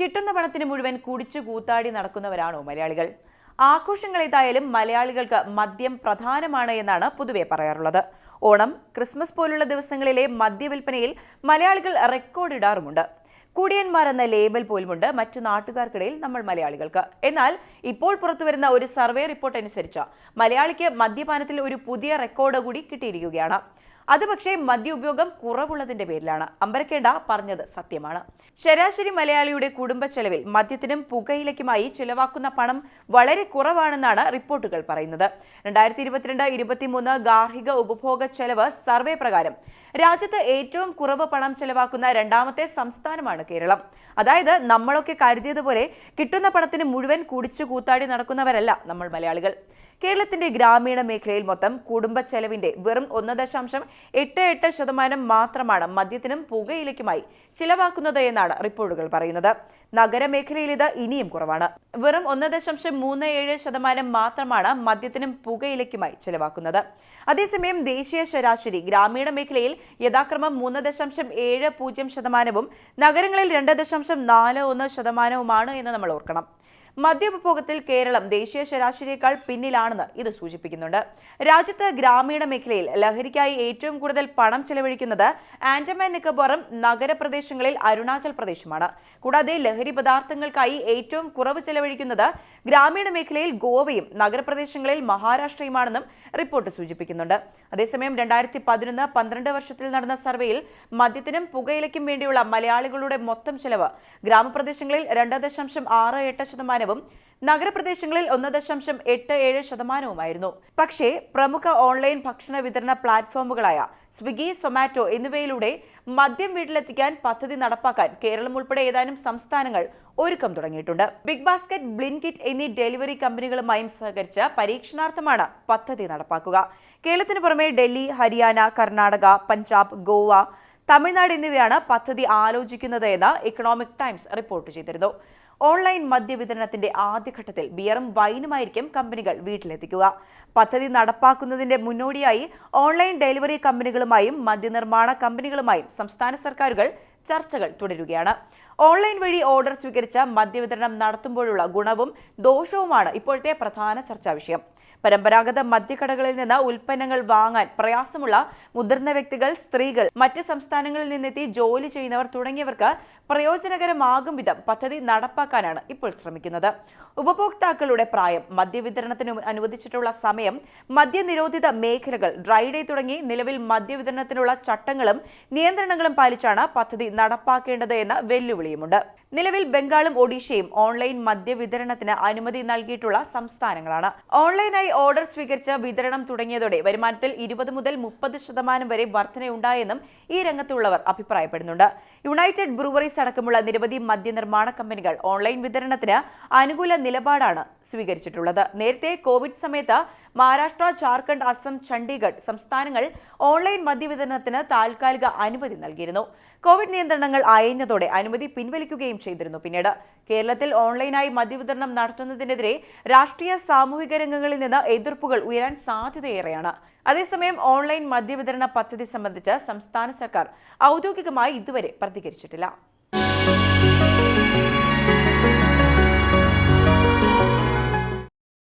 കിട്ടുന്ന പണത്തിന് മുഴുവൻ കുടിച്ചു കൂത്താടി നടക്കുന്നവരാണോ മലയാളികൾ? ആഘോഷങ്ങൾ ഏതായാലും മലയാളികൾക്ക് മദ്യം പ്രധാനമാണ് എന്നാണ് പൊതുവെ പറയാറുള്ളത്. ഓണം ക്രിസ്മസ് പോലുള്ള ദിവസങ്ങളിലെ മദ്യവിൽപ്പനയിൽ മലയാളികൾ റെക്കോർഡ് ഇടാറുമുണ്ട്. കുടിയന്മാർ എന്ന ലേബൽ പോലുമുണ്ട് മറ്റു നാട്ടുകാർക്കിടയിൽ നമ്മൾ മലയാളികൾക്ക്. എന്നാൽ ഇപ്പോൾ പുറത്തുവരുന്ന ഒരു സർവേ റിപ്പോർട്ട് അനുസരിച്ച് മലയാളിക്ക് മദ്യപാനത്തിൽ ഒരു പുതിയ റെക്കോർഡ് കൂടി കിട്ടിയിരിക്കുകയാണ്. അത് പക്ഷേ മദ്യ ഉപയോഗം കുറവുള്ളതിന്റെ പേരിലാണ്. അമ്പരക്കേണ്ട പറഞ്ഞത് സത്യമാണ്. ശരാശരി മലയാളിയുടെ കുടുംബ ചെലവിൽ മദ്യത്തിനും പുകയിലയ്ക്കുമായി ചിലവാക്കുന്ന പണം വളരെ കുറവാണെന്നാണ് റിപ്പോർട്ടുകൾ പറയുന്നത്. രണ്ടായിരത്തി ഇരുപത്തിരണ്ട് ഇരുപത്തിമൂന്ന് ഗാർഹിക ഉപഭോഗ ചെലവ് സർവേ പ്രകാരം രാജ്യത്ത് ഏറ്റവും കുറവ് പണം ചെലവാക്കുന്ന രണ്ടാമത്തെ സംസ്ഥാനമാണ് കേരളം. അതായത് നമ്മളൊക്കെ കരുതിയതുപോലെ കിട്ടുന്ന പണത്തിന് മുഴുവൻ കുടിച്ചു കൂത്താടി നടക്കുന്നവരല്ല നമ്മൾ മലയാളികൾ. കേരളത്തിന്റെ ഗ്രാമീണ മേഖലയിൽ മൊത്തം കുടുംബ ചെലവിന്റെ വെറും ഒന്ന് ദശാംശം എട്ട് എട്ട് ശതമാനം മാത്രമാണ് മദ്യത്തിനും പുകയിലയ്ക്കുമായി ചിലവാക്കുന്നത് എന്നാണ് റിപ്പോർട്ടുകൾ പറയുന്നത്. നഗരമേഖലയിൽ ഇത് ഇനിയും കുറവാണ്. വെറും ഒന്ന് ദശാംശം മൂന്ന് ഏഴ് ശതമാനം മാത്രമാണ് മദ്യത്തിനും പുകയിലയ്ക്കുമായി ചിലവാക്കുന്നത്. അതേസമയം ദേശീയ ശരാശരി ഗ്രാമീണ മേഖലയിൽ യഥാക്രമം മൂന്ന് ദശാംശം ഏഴ് പൂജ്യം ശതമാനവും നഗരങ്ങളിൽ രണ്ട് ദശാംശം നാല് ഒന്ന് ശതമാനവുമാണ് എന്ന് നമ്മൾ ഓർക്കണം. മദ്യോപഭോഗത്തിൽ കേരളം ദേശീയ ശരാശരിയേക്കാൾ പിന്നിലാണെന്ന് ഇത് സൂചിപ്പിക്കുന്നുണ്ട്. രാജ്യത്ത് ഗ്രാമീണ മേഖലയിൽ ലഹരിക്കായി ഏറ്റവും കൂടുതൽ പണം ചെലവഴിക്കുന്നത് ആൻഡമാൻ നിക്കോബാറും നഗരപ്രദേശങ്ങളിൽ അരുണാചൽ പ്രദേശുമാണ്. കൂടാതെ ലഹരി പദാർത്ഥങ്ങൾക്കായി ഏറ്റവും കുറവ് ചെലവഴിക്കുന്നത് ഗ്രാമീണ മേഖലയിൽ ഗോവയും നഗരപ്രദേശങ്ങളിൽ മഹാരാഷ്ട്രയുമാണെന്നും റിപ്പോർട്ട് സൂചിപ്പിക്കുന്നുണ്ട്. അതേസമയം രണ്ടായിരത്തി പതിനൊന്ന് പന്ത്രണ്ട് വർഷത്തിൽ നടന്ന സർവേയിൽ മദ്യത്തിനും പുകയിലയ്ക്കും വേണ്ടിയുള്ള മലയാളികളുടെ മൊത്തം ചെലവ് ഗ്രാമപ്രദേശങ്ങളിൽ രണ്ട് ദശാംശം ആറ് എട്ട് ശതമാനവും നഗരപ്രദേശങ്ങളിൽ ഒന്ന് ദശാംശം എട്ട് ഏഴ് ശതമാനവുമായിരുന്നു. പക്ഷേ പ്രമുഖ ഓൺലൈൻ ഭക്ഷണ വിതരണ പ്ലാറ്റ്ഫോമുകളായ സ്വിഗ്ഗി സൊമാറ്റോ എന്നിവയിലൂടെ മദ്യം വീട്ടിലെത്തിക്കാൻ പദ്ധതി നടപ്പാക്കാൻ കേരളം ഉൾപ്പെടെ ഏതാനും സംസ്ഥാനങ്ങൾ ഒരുക്കം തുടങ്ങിയിട്ടുണ്ട്. ബിഗ് ബാസ്ക്കറ്റ് ബ്ലിൻകിറ്റ് എന്നീ ഡെലിവറി കമ്പനികളുമായും സഹകരിച്ച് പരീക്ഷണാർത്ഥമാണ് പദ്ധതി നടപ്പാക്കുക. കേരളത്തിന് പുറമെ ഡൽഹി ഹരിയാന കർണാടക പഞ്ചാബ് ഗോവ തമിഴ്നാട് എന്നിവയാണ് പദ്ധതി ആലോചിക്കുന്നത് എന്ന് ഇക്കണോമിക് ടൈംസ് റിപ്പോർട്ട് ചെയ്തിരുന്നു. ഓൺലൈൻ മദ്യവിതരണത്തിന്റെ ആദ്യഘട്ടത്തിൽ ബിയറും വൈനുമായിരിക്കും കമ്പനികൾ വീട്ടിലെത്തിക്കുക. പദ്ധതി നടപ്പാക്കുന്നതിന്റെ മുന്നോടിയായി ഓൺലൈൻ ഡെലിവറി കമ്പനികളുമായും മദ്യനിർമ്മാണ കമ്പനികളുമായും സംസ്ഥാന സർക്കാരുകൾ ചർച്ചകൾ തുടരുകയാണ്. ഓൺലൈൻ വഴി ഓർഡർ സ്വീകരിച്ച മദ്യവിതരണം നടത്തുമ്പോഴുള്ള ഗുണവും ദോഷവുമാണ് ഇപ്പോഴത്തെ പ്രധാന ചർച്ചാ വിഷയം. പരമ്പരാഗത മദ്യക്കടകളിൽ നിന്ന് ഉൽപ്പന്നങ്ങൾ വാങ്ങാൻ പ്രയാസമുള്ള മുതിർന്ന വ്യക്തികൾ സ്ത്രീകൾ മറ്റ് സംസ്ഥാനങ്ങളിൽ നിന്നെത്തി ജോലി ചെയ്യുന്നവർ തുടങ്ങിയവർക്ക് പ്രയോജനകരമാകും വിധം പദ്ധതി നടപ്പാക്കാനാണ് ഇപ്പോൾ ശ്രമിക്കുന്നത്. ഉപഭോക്താക്കളുടെ പ്രായം മദ്യവിതരണത്തിന് അനുവദിച്ചിട്ടുള്ള സമയം മദ്യനിരോധിത മേഖലകൾ ഡ്രൈഡേ തുടങ്ങി നിലവിൽ മദ്യവിതരണത്തിനുള്ള ചട്ടങ്ങളും നിയന്ത്രണങ്ങളും പാലിച്ചാണ് പദ്ധതി നടപ്പാക്കേണ്ടത് എന്ന വെല്ലുവിളിയുമുണ്ട്. നിലവിൽ ബംഗാളും ഒഡീഷയും ഓൺലൈൻ മദ്യവിതരണത്തിന് അനുമതി നൽകിയിട്ടുള്ള സംസ്ഥാനങ്ങളാണ്. ഓൺലൈനായി ഓർഡർ സ്വീകരിച്ച് വിതരണം തുടങ്ങിയതോടെ വരുമാനത്തിൽ ഇരുപത് മുതൽ മുപ്പത് ശതമാനം വരെ വർധനയുണ്ടായെന്നും ഈ രംഗത്തുള്ളവർ അഭിപ്രായപ്പെടുന്നുണ്ട്. യുണൈറ്റഡ് ബ്രൂവറീസ് അടക്കമുള്ള നിരവധി മദ്യനിർമ്മാണ കമ്പനികൾ ഓൺലൈൻ വിതരണത്തിന് അനുകൂല നിലപാടാണ് സ്വീകരിച്ചിട്ടുള്ളത്. നേരത്തെ കോവിഡ് സമയത്ത് മഹാരാഷ്ട്ര ജാർഖണ്ഡ് അസം ചണ്ഡീഗഡ് സംസ്ഥാനങ്ങൾ ഓൺലൈൻ മദ്യവിതരണത്തിന് താൽക്കാലിക അനുമതി നൽകിയിരുന്നു. കോവിഡ് നിയന്ത്രണങ്ങൾ അയഞ്ഞതോടെ അനുമതി പിൻവലിക്കുകയും ചെയ്തിരുന്നു പിന്നീട്. കേരളത്തിൽ ഓൺലൈനായി മദ്യവിതരണം നടത്തുന്നതിനെതിരെ രാഷ്ട്രീയ സാമൂഹിക രംഗങ്ങളിൽ നിന്ന് എതിർപ്പുകൾ ഉയരാൻ സാധ്യതയേറെയാണ്. അതേസമയം ഓൺലൈൻ മദ്യവിതരണ പദ്ധതി സംബന്ധിച്ച് സംസ്ഥാന സർക്കാർ ഔദ്യോഗികമായി ഇതുവരെ പ്രതികരിച്ചിട്ടില്ല.